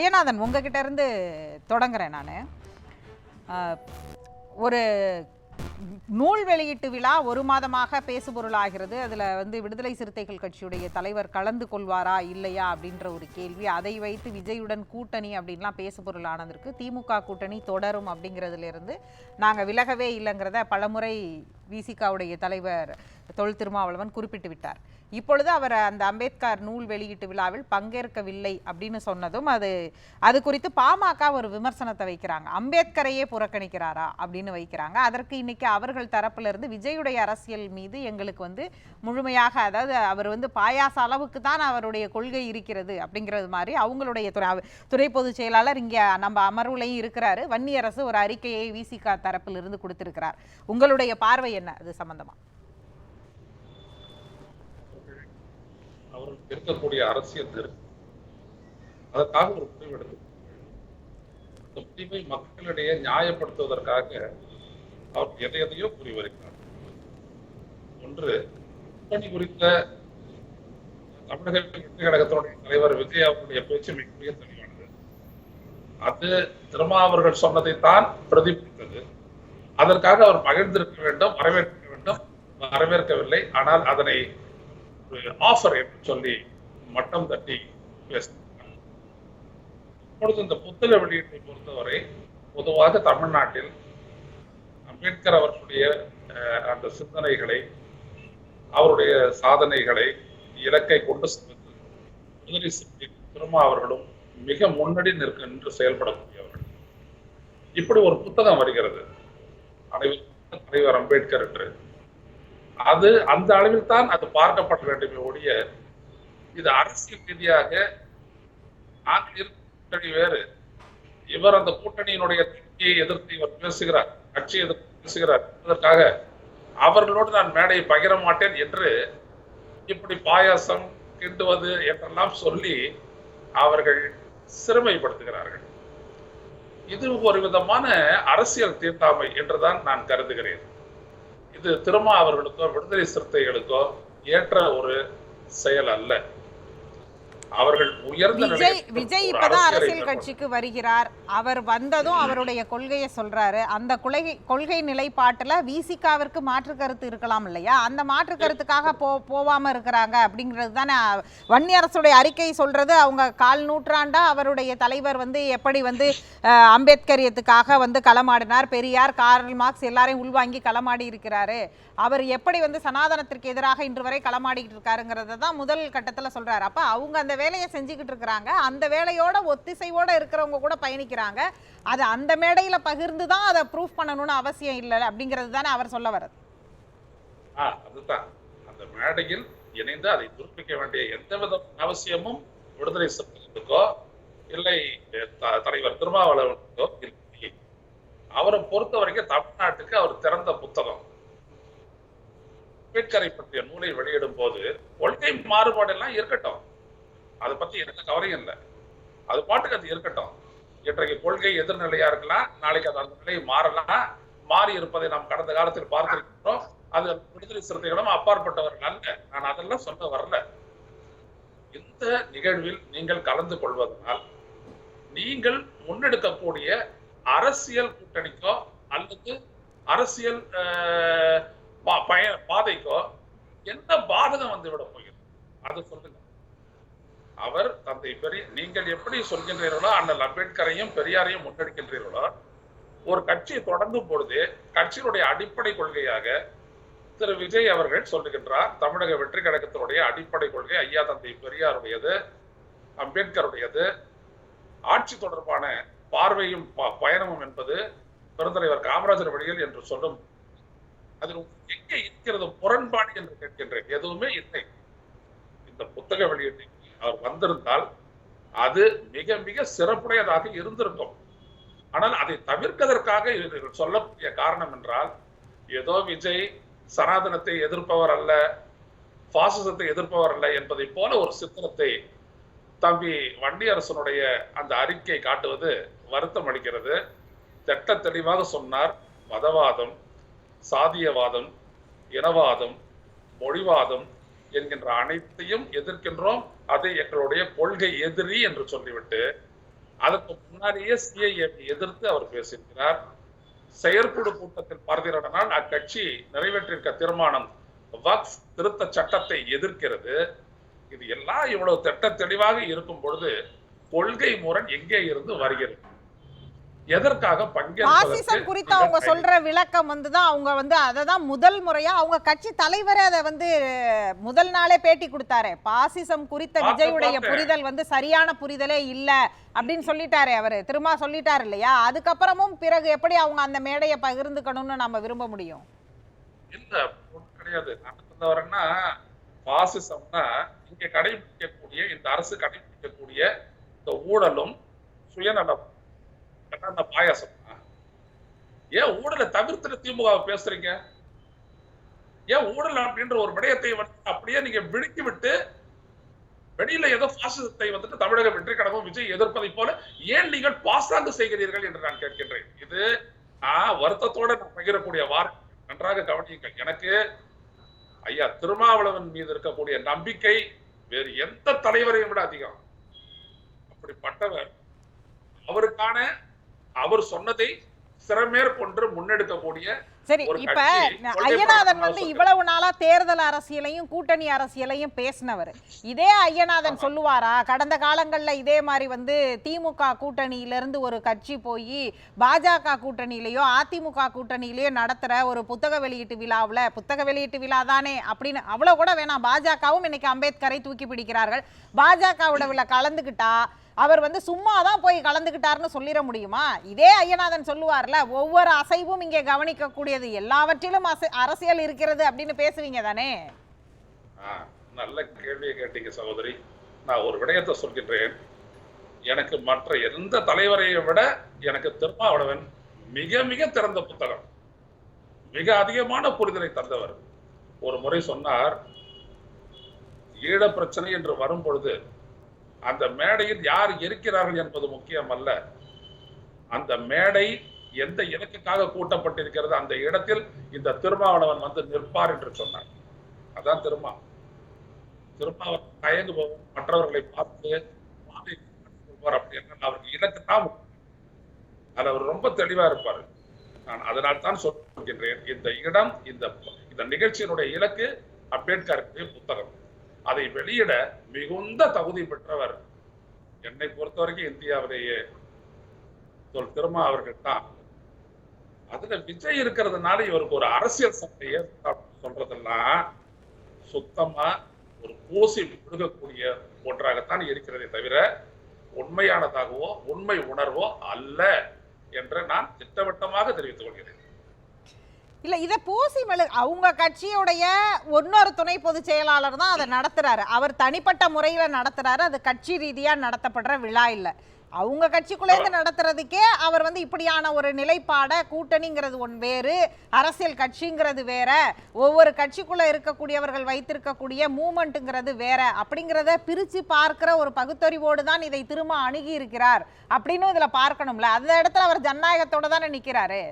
அய்யநாதன் உங்ககிட்ட இருந்து தொடங்குறேன் நான். ஒரு நூல் வெளியீட்டு விழா ஒரு மாதமாக பேசுபொருளாகிறது. அதில் வந்து விடுதலை சிறுத்தைகள் கட்சியுடைய தலைவர் கலந்து கொள்வாரா இல்லையா அப்படின்ற ஒரு கேள்வி. அதை வைத்து விஜயுடன் கூட்டணி அப்படின்லாம் பேசுபொருளானதற்கு திமுக கூட்டணி தொடரும் அப்படிங்கிறதுலேருந்து நாங்கள் விலகவே இல்லைங்கிறத பலமுறை விசிகாவுடைய தலைவர் தொல் திருமாவளவன் குறிப்பிட்டு விட்டார். இப்பொழுது அவர் அந்த அம்பேத்கர் நூல் வெளியீட்டு விழாவில் பங்கேற்கவில்லை அப்படின்னு சொன்னதும் அது அது குறித்து பாமக ஒரு விமர்சனத்தை வைக்கிறாங்க. அம்பேத்கரையே புறக்கணிக்கிறாரா அப்படின்னு வைக்கிறாங்க. அதற்கு இன்னைக்கு அவர்கள் தரப்பிலிருந்து விஜயுடைய அரசியல் மீது எங்களுக்கு வந்து முழுமையாக அதாவது அவர் வந்து பாயாச அளவுக்கு தான் அவருடைய கொள்கை இருக்கிறது அப்படிங்கிறது மாதிரி அவங்களுடைய துறை துறை பொதுச் செயலாளர் இங்கே நம்ம அமர்வுலையும் இருக்கிறாரு. வன்னியரசு ஒரு அறிக்கையை விசிக தரப்பிலிருந்து கொடுத்திருக்கிறார். உங்களுடைய பார்வை என்ன அது சம்பந்தமா? அவர்களுக்கு இருக்கக்கூடிய அரசியல் நெருக்கம் அதற்காக ஒரு முடிவு எடுத்து முடிவை மக்களிடையே நியாயப்படுத்துவதற்காக அவர் எதை எதையோ கூறி வருகிறார் ஒன்று கூட்டணி குறித்த தமிழக வெற்றி கழகத்தினுடைய தலைவர் விஜய் அவருடைய பேச்சு மிகப்பெரிய தெளிவானது. அது திருமாவர்கள் சொன்னதைத்தான் பிரதிபலித்தது. அதற்காக அவர் மகிழ்ந்திருக்க வேண்டும் வரவேற்க வேண்டும். வரவேற்கவில்லை. ஆனால் அதனை ஒரு ஆஃபர் என்று சொல்லி மட்டம் தட்டி பேசினார். இப்பொழுது இந்த புத்தக வெளியீட்டை பொறுத்தவரை பொதுவாக தமிழ்நாட்டில் அம்பேத்கர் அவர்களுடைய அந்த சிந்தனைகளை அவருடைய சாதனைகளை இலக்கை கொண்டு செல்வது. முதலி சிறுத்தை திருமா அவர்களும் மிக முன்னணி நிற்க நின்று செயல்படக்கூடியவர்கள். இப்படி ஒரு புத்தகம் வருகிறது. அனைவரும் தலைவர் அம்பேத்கர் என்று. அது அந்த அளவில் தான் அது பார்க்கப்பட வேண்டுமே ஒழிய இது அரசியல் ரீதியாக நாங்கள் கூட்டணி வேறு. இவர் அந்த கூட்டணியினுடைய திட்டியை எதிர்த்து இவர் பேசுகிறார். கட்சியை எதிர்த்து பேசுகிறார் அதற்காக அவர்களோடு நான் மேடையை பகிர மாட்டேன் என்று இப்படி பாயாசம் கிண்டுவது என்றெல்லாம் சொல்லி அவர்கள் சிறுமைப்படுத்துகிறார்கள். இது ஒரு விதமான அரசியல் தீர்த்தாமை என்றுதான் நான் கருதுகிறேன். இது திருமா அவர்களுக்கோ விடுதலை சிறுத்தைகளுக்கோ ஏற்ற ஒரு செயல் அல்ல. அவர்கள் உயர்ந்த விஜய் விஜய் இப்பதான் அரசியலை கட்சிக்கு வருகிறார். அவர் வந்ததும் அவருடைய கொள்கையை சொல்றாரு. அந்த கொள்கை கொள்கை நிலைப்பாட்டுல விசிகாவிற்கு மாற்று கருத்து இருக்கலாம் இல்லையா? அந்த மாற்று கருத்துக்காக போ போவாம இருக்கிறாங்க அப்படிங்கிறது தானே வன்னியரசுடைய அறிக்கை சொல்றது. அவங்க கால் நூற்றாண்டா அவருடைய தலைவர் வந்து எப்படி வந்து அம்பேத்கரியத்துக்காக வந்து களமாடினார். பெரியார் கார்ல் மார்க்ஸ் எல்லாரையும் உள்வாங்கி களமாடி இருக்கிறாரு. அவர் எப்படி வந்து சனாதனத்திற்கு எதிராக இன்று வரை களமாடிக்கிட்டு இருக்காருங்கிறத தான் முதல் கட்டத்துல சொல்றாரு. அப்ப அவங்க அந்த வேலையை செஞ்சுக்கிட்டு இருக்கிறாங்க. அந்த வேலையோட ஒத்திசைவோட இருக்கிறவங்க கூட பயணிக்கிறாங்க. அது அந்த மேடையில பகிர்ந்து தான் அதை ப்ரூஃப் பண்ணணும்னு அவசியம் இல்லை அப்படிங்கிறது தானே அவர் சொல்ல வர்றது. அதுதான். அந்த மேடையில் இணைந்து அதை துருப்பிக்க வேண்டிய எந்தவித அவசியமும் விடுதலை சிறுத்தைகளுக்கோ இல்லை த- தலைவர் திருமாவளவனுக்கோ இல்லை. அவரை பொறுத்த வரைக்கும் தமிழ்நாட்டுக்கு அவர் திறந்த புத்தகம். அம்பேத்கரை பற்றிய நூலை வெளியிடும் போது கொள்கை மாறுபாடு எல்லாம் இருக்கட்டும். அதை பத்தி எனக்கு கவலையும் இல்லை. அது பாட்டுக்கு அது இருக்கட்டும். இன்றைக்கு கொள்கை எதிர்நிலையா இருக்கலாம் நாளைக்கு அது அந்த நிலை மாறலாம். மாறி இருப்பதை நாம் கடந்த காலத்தில் பார்த்திருக்கிறோம். அது விடுதலை சிறுத்தைகளும் அப்பாற்பட்டவர்கள் அல்ல. நான் அதெல்லாம் சொல்ல வரல. இந்த நிகழ்வில் நீங்கள் கலந்து கொள்வதனால் நீங்கள் முன்னெடுக்கக்கூடிய அரசியல் கூட்டணிக்கோ அல்லது அரசியல் பா- பய பாதைக்கோ என்ன பாதகம் வந்து விட போகிறது? அது சொல்லுங்க. அவர் தந்தை பெரிய நீங்கள் எப்படி சொல்கின்றீர்களோ அண்ணல் அம்பேத்கரையும் பெரியாரையும் முன்னெடுக்கின்றீர்களோ ஒரு கட்சி தொடங்கும் பொழுது கட்சியினுடைய அடிப்படை கொள்கையாக திரு. விஜய் அவர்கள் சொல்லுகின்றார் தமிழக வெற்றி கழகத்தினுடைய அடிப்படை கொள்கை ஐயா தந்தை பெரியாருடையது அம்பேத்கருடையது. ஆட்சி தொடர்பான பார்வையும் ப- பயணமும் என்பது பெருந்தலைவர் காமராஜர் வழியில் என்று சொல்லும் அதில் எங்கே இருக்கிறது முரண்பாடு என்று கேட்கின்றேன். எதுவுமே இல்லை. இந்த புத்தக வெளியீட்டை அவர் வந்திருந்தால் அது மிக மிக சிறப்புடையதாக இருந்திருக்கும். ஆனால் அதை தவிர்ப்பதற்காக இவர்கள் சொல்லக்கூடிய காரணம் என்றால் ஏதோ விஜய் சனாதனத்தை எதிர்ப்பவர் அல்ல பாசிசத்தை எதிர்ப்பவர் அல்ல என்பதை போல ஒரு சித்திரத்தை தம்பி வண்டியரசனுடைய அந்த அறிக்கை காட்டுவது வருத்தம் அளிக்கிறது. திட்ட தெளிவாக சொன்னார் மதவாதம் சாதியவாதம் இனவாதம் மொழிவாதம் என்கின்ற அனைத்தையும் எதிர்க்கின்றோம். அதை எங்களுடைய கொள்கை எதிரி என்று சொல்லிவிட்டு அதற்கு முன்னாடியே சிஐஏபி எதிர்த்து அவர் பேசியிருக்கிறார். செயற்குழு கூட்டத்தில் பார்த்தீர்கள் அக்கட்சி நிறைவேற்றிருக்க தீர்மானம் வக்ஸ் திருத்த சட்டத்தை எதிர்க்கிறது. இது எல்லாம் இவ்வளவு திட்ட தெளிவாக இருக்கும் பொழுது கொள்கை முரண் எங்கே இருந்து வருகிறது? எதற்காக பாசிசம் குறித்து அவங்க சொல்ற விளக்கம் வந்து தான் அவங்க வந்து அதை தான் முதல் முறையா அவங்க கட்சி தலைவரே அதை வந்து முதல் நாளே பேட்டி கொடுத்தாரு. பாசிசம் குறித்த விஜயுடைய. புரிதல் வந்து சரியான புரிதலே இல்ல அப்படின்னு சொல்லிட்டாரு அவரு. திரும்ப சொல்லிட்டாரு இல்லையா? அதுக்கப்புறமும் பிறகு எப்படி அவங்க அந்த மேடையை பகிர்ந்துக்கணும்னு நம்ம விரும்ப முடியும்? இல்ல கிடையாது. நான் சொல்ல வரேன்னா பாசிசம்னா இங்க கடைபிடிக்கக்கூடிய இந்த அரசு கடைபிடிக்கக்கூடிய இந்த ஊழலும் சுயநலம் அந்த இந்த பாயாசம்? ஏன் ஊழலை தவிர்த்துட்டு திமுக பேசுறீங்க? ஏன் ஊழல் அப்படின்ற ஒரு விடயத்தை வந்து அப்படியே நீங்க விழுக்கி விட்டு வெளியில ஏதோ பாசிசத்தை வந்துட்டு தமிழக வெற்றி கழகம் விஜய் எதிர்ப்பதை போல ஏன் நீங்கள் பாசாங்கு செய்கிறீர்கள் என்று நான் கேட்கின்றேன். இது நான் வருத்தத்தோட நான் பகிரக்கூடிய வார்த்தை. நன்றாக கவனியுங்கள். எனக்கு ஐயா திருமாவளவன் மீது இருக்கக்கூடிய நம்பிக்கை வேறு எந்த தலைவரையும் விட அதிகம். அப்படிப்பட்டவர் அவருக்கான அவர் சொன்னதை சிறமேற்கொண்டு முன்னெடுக்கக்கூடிய சரி ஒரு இப்ப ஐயநாதன் பரப்பலாக வந்து. இவ்வளவு நாளா தேர்தல் அரசியலையும் கூட்டணி அரசியலையும் பேசினவர் இதே ஐயநாதன் ஆமா. சொல்லுவாரா கடந்த காலங்கள்ல இதே மாதிரி வந்து திமுக கூட்டணியில இருந்து ஒரு கட்சி போய் பாஜக கூட்டணியிலயோ அதிமுக கூட்டணியிலயோ நடத்துற ஒரு புத்தக வெளியீட்டு விழாவுல புத்தக வெளியீட்டு விழா தானே அப்படின்னு அவ்வளவு கூட வேணாம் பாஜகவும் இன்னைக்கு அம்பேத்கரை தூக்கி பிடிக்கிறார்கள் பாஜகவோட கலந்துக்கிட்டா அவர் வந்து சும்மா தான் போய் கலந்துக்கிட்டாருன்னு சொல்லிட முடியுமா? இதே ஐயநாதன் சொல்லுவார்ல ஒவ்வொரு அசைவும் இங்கே கவனிக்கக்கூடியது. எல்லாவற்றிலும் அரசியல் இருக்கிறது அப்படின்னு பேசுவீங்க தானே? நல்ல கேள்வியை கேட்டீங்க சகோதரி. நான் ஒரு விடயத்தை சொல்கின்றேன். எனக்கு மற்ற எந்த தலைவரையும் விட எனக்கு திருமாவளவன் மிக மிக திறந்த புத்தகம். மிக அதிகமான புரிதலை தந்தவர். ஒரு முறை சொன்னார் ஈழ பிரச்சனை என்று வரும் பொழுது அந்த மேடையில் யார் இருக்கிறார்கள் என்பது முக்கியம் அல்ல அந்த மேடை எந்த இலக்குக்காக கூட்டப்பட்டிருக்கிறது? அந்த இடத்தில் இந்த திருமாவளவன் வந்து நிற்பார் என்று சொன்னார். அதான் திருமா. திருமாவன் அவர் தயங்குபவர் மற்றவர்களை பார்த்து அப்படின்னு அவருக்கு இலக்கு தான் அது அதுல அவர் ரொம்ப தெளிவா இருப்பார். நான் அதனால் தான் சொல்கின்றேன் இந்த இடம் இந்த இந்த நிகழ்ச்சியினுடைய இலக்கு அம்பேத்கருக்கு புத்தகம். அதை வெளியிட மிகுந்த தகுதி பெற்றவர் என்னை பொறுத்தவரைக்கும் இந்தியாவிலேயே சொல் திருமா அவர்கள் தான். அதுல விஜய் இருக்கிறதுனால இவருக்கு ஒரு அரசியல் சட்டையை சொல்றதெல்லாம் சுத்தமா ஒரு பூசி விழுகக்கூடிய ஒன்றாகத்தான் இருக்கிறதே தவிர உண்மையானதாகவோ உண்மை உணர்வோ அல்ல என்று நான் திட்டவட்டமாக தெரிவித்துக் கொள்கிறேன். இல்ல இத பூசி மெழு அவங்க கட்சியுடைய இன்னொரு துணை பொதுச் செயலாளர் தான் அதை நடத்துறாரு. அவர் தனிப்பட்ட முறையில நடத்துறாரு. அது கட்சி ரீதியா நடத்தப்படுற விழா இல்ல. அவங்க கட்சிக்குள்ளே இருந்து நடத்துறதுக்கே அவர் வந்து இப்படியான ஒரு நிலைப்பாட கூட்டணிங்கிறது ஒன் வேறு அரசியல் கட்சிங்கிறது வேற ஒவ்வொரு கட்சிக்குள்ள இருக்கக்கூடியவர்கள் வைத்திருக்கக்கூடிய மூமெண்ட்டுங்கிறது வேற அப்படிங்கிறத பிரித்து பார்க்கிற ஒரு பகுத்தறிவோடு தான் இதை திரும்ப அணுகி இருக்கிறார். அப்படின்னு இதில் பார்க்கணும்ல. அந்த இடத்துல அவர் ஜனநாயகத்தோடு தானே நிற்கிறாரு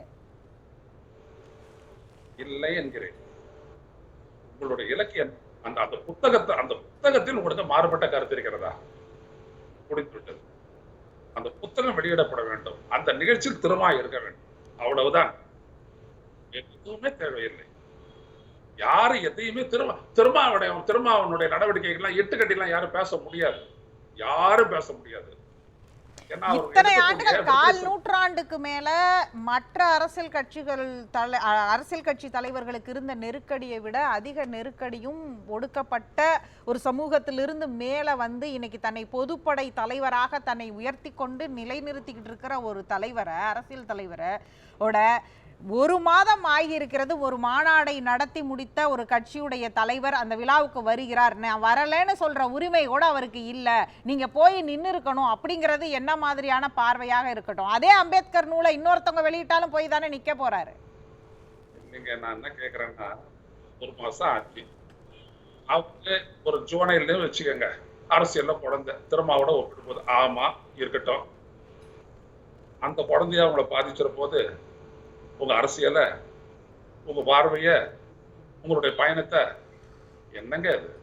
இல்லை என்கிறேன். உங்களுடைய இலக்கியம் அந்த அந்த புத்தகத்தை அந்த புத்தகத்தில் உங்களுக்கு மாறுபட்ட கருத்து இருக்கிறதா? முடிந்துவிட்டது. அந்த புத்தகம் வெளியிடப்பட வேண்டும். அந்த நிகழ்ச்சியில் திருமா இருக்க வேண்டும். அவ்வளவுதான். எதுவுமே தேவையில்லை. யாரு எதையுமே திரும்ப திருமாவுடைய திருமாவனுடைய நடவடிக்கைகள்லாம் எட்டு கட்டிலாம் யாரும் பேச முடியாது. யாரும் பேச முடியாது. இத்தனை ஆண்டுகள் கால் நூற்றாண்டுக்கு மேல மற்ற அரசியல் கட்சிகள் தலை அரசியல் கட்சி தலைவர்களுக்கு இருந்த நெருக்கடியை விட அதிக நெருக்கடியும் ஒடுக்கப்பட்ட ஒரு சமூகத்திலிருந்து மேல வந்து இன்னைக்கு தன்னை பொதுப்படை தலைவராக தன்னை உயர்த்தி கொண்டு நிலைநிறுத்திக்கிட்டு இருக்கிற ஒரு தலைவரை அரசியல் தலைவரை ஓட ஒரு மாதம் ஆகியிருக்கிறது. ஒரு மாநாடை நடத்தி முடித்த ஒரு கட்சியுடைய தலைவர் அந்த விழாவுக்கு வருகிறார். நான் வரலன்னு சொல்ற உரிமை கூட அவருக்கு இல்லை. நீங்க போய் நின்று இருக்கணும் அப்படிங்கிறது என்ன மாதிரியான பார்வையாக இருக்கட்டும். அதே அம்பேத்கர் நூலை இன்னொருத்தவங்க வெளியிட்டாலும் போய் தானே நிக்க போறாரு. நீங்க நான் என்ன கேக்குறேன்னா ஒரு மாசம் ஆச்சு. அவங்க ஒரு ஜூனைல வச்சுக்கோங்க. அரசியல்ல குழந்தை திருமாவோட ஒப்பிடும் போது ஆமா இருக்கட்டும். அந்த குழந்தைய அவங்கள பாதிச்சிட போது உங்க அரசியலை உங்க பார்வைய உங்களுடைய பயணத்தை. என்னங்க அது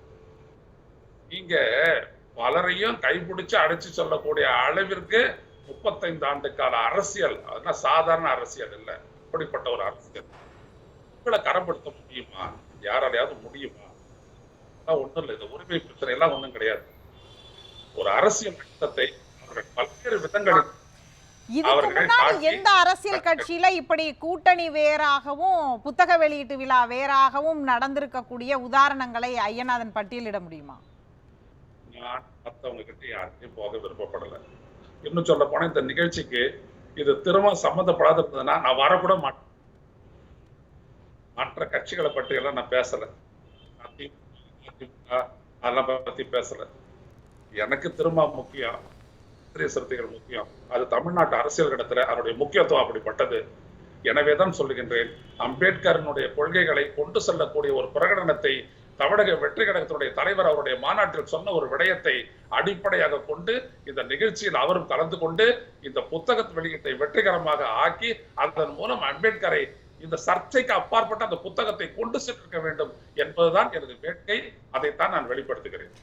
நீங்க பலரையும் கைப்பிடிச்சு அடைச்சு சொல்லக்கூடிய அளவிற்கு முப்பத்தைந்து ஆண்டு கால அரசியல் அதெல்லாம் சாதாரண அரசியல் இல்ல. அப்படிப்பட்ட ஒரு அரசியல். உங்களை கரப்படுத்த முடியுமா? யாராலையாவது முடியுமா? அதெல்லாம் ஒண்ணும் இல்லை. இந்த உரிமை பிரச்சனை எல்லாம் ஒன்றும் கிடையாது. ஒரு அரசியல் சட்டத்தை அவர்கள் பல்வேறு விதங்களில் இதுக்கு முன்னாடி எந்த அரசியல் கட்சியில இப்படி கூட்டணி வேறாகவும் புத்தக வெளியீட்டு விழா வேறாகவும் நடந்திருக்கக்கூடிய உதாரணங்களை ஐயநாதன் பட்டியலிட முடியுமா? நான் மத்தவங்க கிட்ட யார்கிட்டயும் போக விருப்பப்படல. இன்னும் சொல்ல போனா இந்த நிகழ்ச்சிக்கு இது திரும்ப சம்மந்தப்படாத இருந்ததுன்னா நான் வரக்கூட மாட்டேன் மற்ற கட்சிகளை பற்றி எல்லாம் நான் பேசல. அதிமுக அதெல்லாம் பத்தி பேசல. எனக்கு திரும்ப முக்கியம் சிறிய சிறுத்தைகள் முக்கியம். அது தமிழ்நாட்டு அரசியல் கடத்துல அதனுடைய முக்கியத்துவம் அப்படிப்பட்டது. எனவேதான் சொல்லுகின்றேன் அம்பேத்கரனுடைய கொள்கைகளை கொண்டு செல்லக்கூடிய ஒரு பிரகடனத்தை தமிழக வெற்றி கழகத்தினுடைய தலைவர் அவருடைய மாநாட்டில் சொன்ன ஒரு விடயத்தை அடிப்படையாக கொண்டு இந்த நிகழ்ச்சியில் அவரும் கலந்து கொண்டு இந்த புத்தக வெளியீட்டை வெற்றிகரமாக ஆக்கி அதன் மூலம் அம்பேத்கரை இந்த சர்ச்சைக்கு அப்பாற்பட்ட அந்த புத்தகத்தை கொண்டு சென்றிருக்க வேண்டும் என்பதுதான் எனது வேட்கை. அதைத்தான் நான் வெளிப்படுத்துகிறேன்.